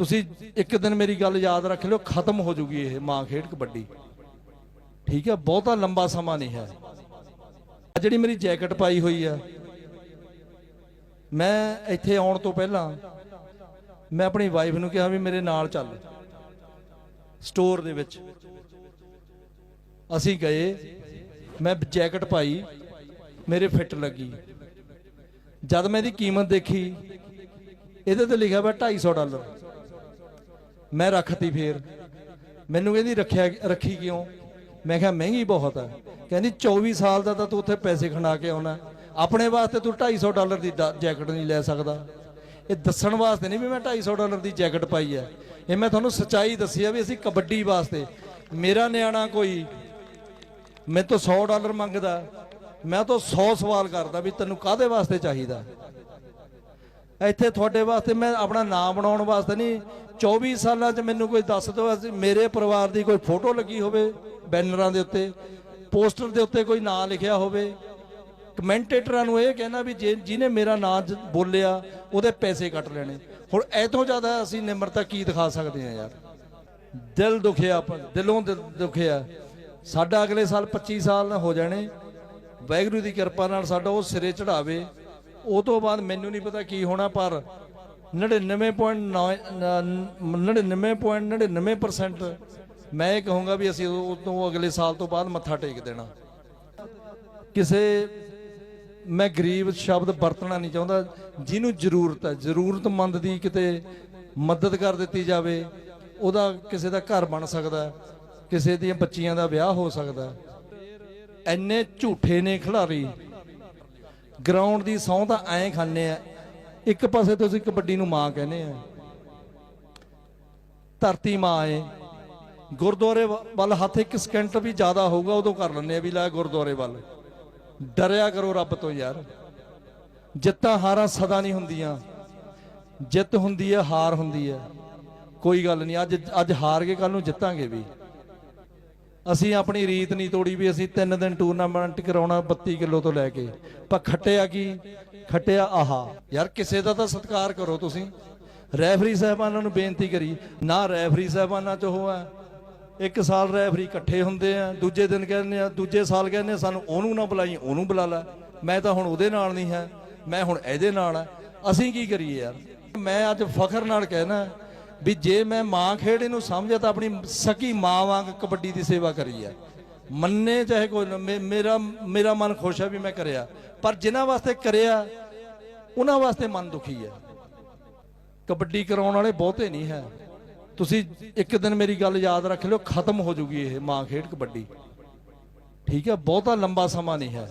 ਤੁਸੀਂ ਇੱਕ ਦਿਨ ਮੇਰੀ ਗੱਲ ਯਾਦ ਰੱਖ ਲਿਓ, ਖਤਮ ਹੋ ਜੂਗੀ ਇਹ ਮਾਂ ਖੇਡ ਕਬੱਡੀ। ਠੀਕ ਹੈ, ਬਹੁਤਾ ਲੰਬਾ ਸਮਾਂ ਨਹੀਂ ਹੈ। ਜਿਹੜੀ ਮੇਰੀ ਜੈਕਟ ਪਾਈ ਹੋਈ ਆ, ਮੈਂ ਇੱਥੇ ਆਉਣ ਤੋਂ ਪਹਿਲਾਂ ਮੈਂ ਆਪਣੀ ਵਾਈਫ ਨੂੰ ਕਿਹਾ ਵੀ ਮੇਰੇ ਨਾਲ ਚੱਲ। ਸਟੋਰ ਦੇ ਵਿੱਚ। ਅਸੀਂ ਗਏ, ਮੈਂ ਜੈਕਟ ਪਾਈ, ਮੇਰੇ ਫਿੱਟ ਲੱਗੀ। ਜਦ ਮੈਂ ਇਹਦੀ ਕੀਮਤ ਦੇਖੀ, ਇਹਦੇ ਤੇ ਲਿਖਿਆ ਹੋਇਆ 250 ਡਾਲਰ। ਮੈਂ ਰੱਖਤੀ ਫੇਰ। ਮੈਨੂੰ ਕਹਿੰਦੀ, ਰੱਖਿਆ, ਰੱਖੀ ਕਿਉਂ? ਮੈਂ ਕਿਹਾ, ਮਹਿੰਗੀ ਬਹੁਤ ਹੈ ਕਹਿੰਦੀ 24 ਸਾਲ ਦਾ ਤਾਂ ਤੂੰ ਉੱਥੇ ਪੈਸੇ ਖਣਾ ਕੇ ਆਉਣਾ। ਆਪਣੇ ਵਾਸਤੇ ਤੂੰ 250 ਡਾਲਰ ਦੀ ਡਾ- ਜੈਕਟ ਨਹੀਂ ਲੈ ਸਕਦਾ। ਇਹ ਦੱਸਣ ਵਾਸਤੇ ਨਹੀਂ ਵੀ ਮੈਂ 250 ਡਾਲਰ ਦੀ ਜੈਕਟ ਪਾਈ ਹੈ ਇਹ ਮੈਂ ਤੁਹਾਨੂੰ ਸੱਚਾਈ ਦੱਸੀ ਆ ਵੀ ਅਸੀਂ ਕਬੱਡੀ ਵਾਸਤੇ। ਮੇਰਾ ਨਿਆਣਾ ਕੋਈ ਮੈਂ ਤੋਂ 100 ਡਾਲਰ ਮੰਗਦਾ। ਮੈਂ ਤਾਂ 100 ਸਵਾਲ ਕਰਦਾ ਵੀ ਤੈਨੂੰ ਕਾਹਦੇ ਵਾਸਤੇ ਚਾਹੀਦਾ? ਇੱਥੇ ਤੁਹਾਡੇ ਵਾਸਤੇ ਮੈਂ ਆਪਣਾ ਨਾਮ ਬਣਾਉਣ ਵਾਸਤੇ ਨਹੀਂ 24 ਸਾਲਾਂ 'ਚ ਮੈਨੂੰ ਕੋਈ ਦੱਸ ਦਿਓ, ਅਸੀਂ- ਮੇਰੇ ਪਰਿਵਾਰ ਦੀ ਕੋਈ ਫੋਟੋ ਲੱਗੀ ਹੋਵੇ, ਬੈਨਰਾਂ ਦੇ ਉੱਤੇ, ਪੋਸਟਰ ਦੇ ਉੱਤੇ ਕੋਈ ਨਾਂ ਲਿਖਿਆ ਹੋਵੇ। ਕਮੈਂਟੇਟਰਾਂ ਨੂੰ ਇਹ ਕਹਿਣਾ ਵੀ ਜੇ ਜਿਹਨੇ ਮੇਰਾ ਨਾਂ ਜ- ਬੋਲਿਆ, ਉਹਦੇ ਪੈਸੇ ਕੱਟ ਲੈਣੇ। ਹੁਣ ਐਤੋਂ ਜ਼ਿਆਦਾ ਅਸੀਂ ਨਿਮਰਤਾ ਕੀ ਦਿਖਾ ਸਕਦੇ ਹਾਂ ਯਾਰ? ਦਿਲ ਦੁਖਿਆ ਆਪਾਂ ਦਿਲੋਂ ਦਿਲ ਦੁਖਿਆ। ਸਾਡਾ ਅਗਲੇ ਸਾਲ 25 ਸਾਲ ਹੋ ਜਾਣੇ। ਵਾਹਿਗੁਰੂ ਦੀ ਕਿਰਪਾ ਨਾਲ ਸਾਡਾ ਉਹ ਸਿਰੇ ਚੜਾਵੇ ਉਹ ਤੋਂ ਬਾਅਦ ਮੈਨੂੰ ਨਹੀਂ ਪਤਾ ਕੀ ਹੋਣਾ, ਪਰ 99.9 99.99% ਮੈਂ ਇਹ ਕਹੂੰਗਾ ਵੀ ਅਸੀਂ ਉਹ ਤੋਂ ਅਗਲੇ ਸਾਲ ਤੋਂ ਬਾਅਦ ਮੱਥਾ ਟੇਕ ਦੇਣਾ ਕਿਸੇ, ਮੈਂ ਗਰੀਬ ਸ਼ਬਦ ਵਰਤਣਾ ਨਹੀਂ ਚਾਹੁੰਦਾ, ਜਿਹਨੂੰ ਜ਼ਰੂਰਤ ਹੈ, ਜ਼ਰੂਰਤਮੰਦ ਦੀ ਕਿਤੇ ਮਦਦ ਕਰ ਦਿੱਤੀ ਜਾਵੇ, ਉਹਦਾ ਕਿਸੇ ਦਾ ਘਰ ਬਣ ਸਕਦਾ, ਕਿਸੇ ਦੀਆਂ ਬੱਚੀਆਂ ਦਾ ਵਿਆਹ ਹੋ ਸਕਦਾ ਹੈ। ਐਨੇ ਝੂਠੇ ਨੇ ਖਿਡਾਰੀ ਗਰਾਊਂਡ ਦੀ ਸੌਂ ਤਾਂ ਐਂ ਖਾਂਦੇ ਆ। ਇੱਕ ਪਾਸੇ ਤੁਸੀਂ ਕਬੱਡੀ ਨੂੰ ਮਾਂ ਕਹਿੰਦੇ ਆ। ਧਰਤੀ ਮਾਂ ਏ। ਗੁਰਦੁਆਰੇ ਵ- ਵੱਲ ਹੱਥ ਇੱਕ ਸਕਿੰਟ ਵੀ ਜ਼ਿਆਦਾ ਹੋਊਗਾ, ਉਦੋਂ ਕਰ ਲੈਂਦੇ ਆ ਵੀ ਲੈ ਗੁਰਦੁਆਰੇ ਵੱਲ। ਡਰਿਆ ਕਰੋ ਰੱਬ ਤੋਂ ਯਾਰ। ਜਿੱਤਾਂ ਹਾਰਾਂ ਸਦਾ ਨਹੀਂ ਹੁੰਦੀਆਂ। ਜਿੱਤ ਹੁੰਦੀ ਹੈ ਹਾਰ ਹੁੰਦੀ ਹੈ ਕੋਈ ਗੱਲ ਨਹੀਂ, ਅੱਜ ਅੱਜ ਹਾਰ ਕੇ ਕੱਲ ਨੂੰ ਜਿੱਤਾਂਗੇ ਵੀ। ਅਸੀਂ ਆਪਣੀ ਰੀਤ ਨਹੀਂ ਤੋੜੀ ਵੀ ਅਸੀਂ ਤਿੰਨ ਦਿਨ ਟੂਰਨਾਮੈਂਟ ਕਰਾਉਣਾ 32 ਕਿਲੋ ਤੋਂ ਲੈ ਕੇ। ਪਰ ਖੱਟਿਆ ਕੀ? ਖੱਟਿਆ ਆਹਾ। ਯਾਰ ਕਿਸੇ ਦਾ ਤਾਂ ਸਤਿਕਾਰ ਕਰੋ ਤੁਸੀਂ। ਰੈਫਰੀ ਸਾਹਿਬਾਨਾਂ ਨੂੰ ਬੇਨਤੀ ਕਰੀ, ਨਾ ਰੈਫਰੀ ਸਾਹਿਬਾਨਾਂ ਚ ਉਹ ਹੈ। ਇੱਕ ਸਾਲ ਰੈਫਰੀ ਇਕੱਠੇ ਹੁੰਦੇ ਆ, ਦੂਜੇ ਦਿਨ ਕਹਿੰਦੇ ਆ, ਦੂਜੇ ਸਾਲ ਕਹਿੰਦੇ ਸਾਨੂੰ ਉਹਨੂੰ ਨਾ ਬੁਲਾਈ, ਉਹਨੂੰ ਬੁਲਾ ਲੈ। ਮੈਂ ਤਾਂ ਹੁਣ ਉਹਦੇ ਨਾਲ ਨਹੀਂ ਹੈ, ਮੈਂ ਹੁਣ ਇਹਦੇ ਨਾਲ ਆ ਅਸੀਂ ਕੀ ਕਰੀਏ ਯਾਰ? ਮੈਂ ਅੱਜ ਫਖਰ ਨਾਲ ਕਹਿਣਾ ਵੀ ਜੇ ਮੈਂ ਮਾਂ ਖੇਡ ਇਹਨੂੰ ਸਮਝਿਆ ਤਾਂ ਆਪਣੀ ਸਕੀ ਮਾਂ ਵਾਂਗ ਕਬੱਡੀ ਦੀ ਸੇਵਾ ਕਰੀ ਆ। ਮੰਨੇ ਚਾਹੇ ਕੋਈ ਮੇ- ਮੇਰਾ ਮੇਰਾ ਮਨ ਖੁਸ਼ ਹੈ ਵੀ ਮੈਂ ਕਰਿਆ। ਪਰ ਜਿਨ੍ਹਾਂ ਵਾਸਤੇ ਕਰਿਆ, ਉਹਨਾਂ ਵਾਸਤੇ ਮਨ ਦੁਖੀ ਹੈ ਕਬੱਡੀ ਕਰਾਉਣ ਵਾਲੇ ਬਹੁਤੇ ਨਹੀਂ ਹੈ। ਤੁਸੀਂ ਇੱਕ ਦਿਨ ਮੇਰੀ ਗੱਲ ਯਾਦ ਰੱਖ ਲਿਓ, ਖਤਮ ਹੋ ਜੂਗੀ ਇਹ ਮਾਂ ਖੇਡ ਕਬੱਡੀ। ਠੀਕ ਹੈ ਬਹੁਤਾ ਲੰਬਾ ਸਮਾਂ ਨਹੀਂ ਹੈ।